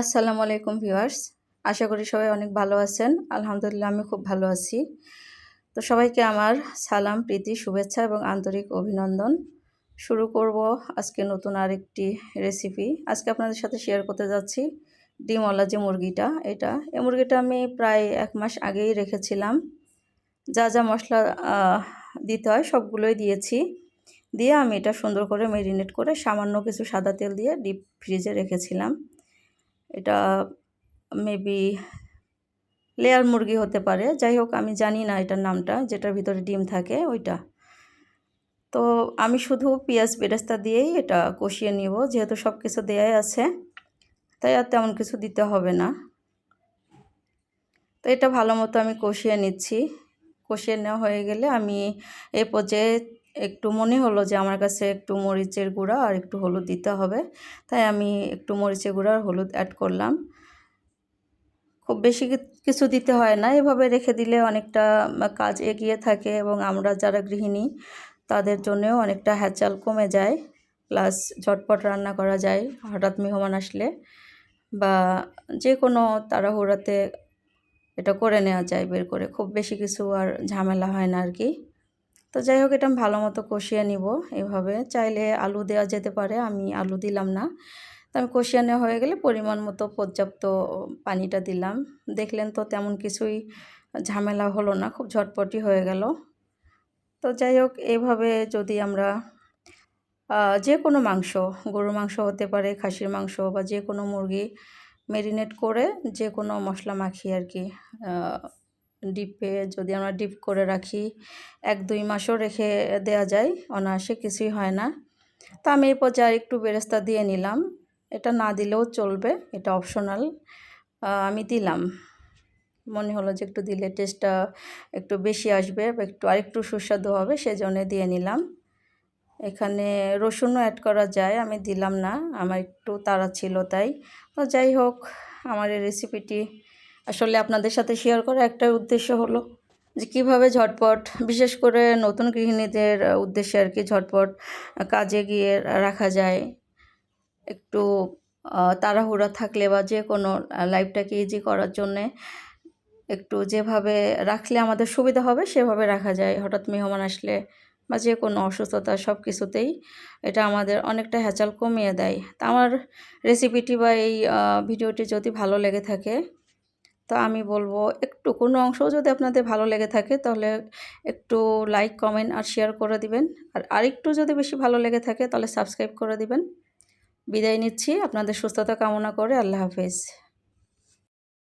আসসালামু আলাইকুম ভিউয়ার্স। আশা করি সবাই অনেক ভালো আছেন। আলহামদুলিল্লাহ, আমি খুব ভালো আছি। তো সবাইকে আমার সালাম, প্রীতি, শুভেচ্ছা এবং আন্তরিক অভিনন্দন। শুরু করব আজকে নতুন আরেকটি রেসিপি আজকে আপনাদের সাথে শেয়ার করতে যাচ্ছি ডিমওয়ালা যে মুরগিটা, এটা। এই মুরগিটা আমি প্রায় এক মাস আগেই রেখেছিলাম। যা যা মশলা দিতে হয় সবগুলোই দিয়েছি। দিয়ে আমি এটা সুন্দর করে মেরিনেট করে সামান্য কিছু সাদা তেল দিয়ে ডিপ ফ্রিজে রেখেছিলাম। এটা মেবি লেয়ার মুরগি হতে পারে। যাই হোক আমি জানি না এটার নামটা, যেটার ভিতরে ডিম থাকে, ওইটা। তো আমি শুধু পেঁয়াজ বেরেস্তা দিয়েই এটা কষিয়ে নিব, যেহেতু সব কিছু দেয়াই আছে, তাই আর তেমন কিছু দিতে হবে না। তো এটা ভালো মতো আমি কষিয়ে নিচ্ছি। কষিয়ে নেওয়া হয়ে গেলে আমি এ পর্যায়ে একটু মনে হলো যে আমার কাছে একটু মরিচের গুঁড়া আর একটু হলুদ দিতে হবে। তাই আমি একটু মরিচের গুঁড়া আর হলুদ অ্যাড করলাম। খুব বেশি কিছু দিতে হয় না। এভাবে রেখে দিলে অনেকটা কাজ এগিয়ে থাকে এবং আমরা যারা গৃহিণী, তাদের জন্যেও অনেকটা হ্যাচাল কমে যায়। প্লাস ঝটপট রান্না করা যায় হঠাৎ মেহমান আসলে বা যে কোনো তাড়াহুড়াতে এটা করে নেওয়া যায় বের করে। খুব বেশি কিছু আর ঝামেলা হয় না আর কি। তো যাই হোক, এটা আমি ভালো মতো কষিয়ে নিব এভাবে। চাইলে আলু দেওয়া যেতে পারে, আমি আলু দিলাম না। তো আমি কষিয়ে নেওয়া হয়ে গেলে পরিমাণ মতো পর্যাপ্ত পানিটা দিলাম। দেখলেন তো তেমন কিছুই ঝামেলা হলো না, খুব ঝটপটি হয়ে গেল। তো যাই হোক এইভাবে যদি আমরা যে কোনো মাংস, গরুর মাংস হতে পারে, খাসির মাংস বা যে কোনো মুরগি মেরিনেট করে যে কোনো মশলা মাখিয়ে আর কি ডিপে যদি আমরা ডিপ করে রাখি, এক, দুই মাসও রেখে দেওয়া যায়, অনায়াসে কিছুই হয় না। তা আমি এই পর্যায়ে একটু বেরেস্তা দিয়ে নিলাম, এটা না দিলেও চলবে, এটা অপশনাল আমি দিলাম। মনে হলো যে একটু দিলে টেস্টটা একটু বেশি আসবে বা একটু আরেকটু সুস্বাদু হবে, সেজন্য দিয়ে নিলাম। এখানে রসুনও অ্যাড করা যায়, আমি দিলাম না, আমার একটু তাড়া ছিল তাই। তো যাই হোক, আমার এই রেসিপিটি আসলে আপনাদের সাথে শেয়ার করা একটা উদ্দেশ্য হলো যে কীভাবে ঝটপট, বিশেষ করে নতুন গৃহিণীদের উদ্দেশ্যে আর কি ঝটপট কাজে গিয়ে রাখা যায়। একটু তাড়াহুড়া থাকলে বা যে কোনো লাইফটাকে ইজি করার জন্যে একটু যেভাবে রাখলে আমাদের সুবিধা হবে, সেভাবে রাখা যায়। হঠাৎ মেহমান আসলে বা যে কোনো অসুস্থতা সব কিছুতেই এটা আমাদের অনেকটা হ্যাচাল কমিয়ে দেয়। তা আমার রেসিপিটি বা এই ভিডিওটি যদি ভালো লেগে থাকে তো আমি বলব একটু কোনো অংশও যদি আপনাদের ভালো লেগে থাকে তাহলে একটু লাইক কমেন্ট আর শেয়ার করে দিবেন। আর আরেকটু যদি বেশি ভালো লেগে থাকে তাহলে সাবস্ক্রাইব করে দিবেন। বিদায় নিচ্ছি। আপনাদের সুস্থতা কামনা করে আল্লাহ হাফেজ।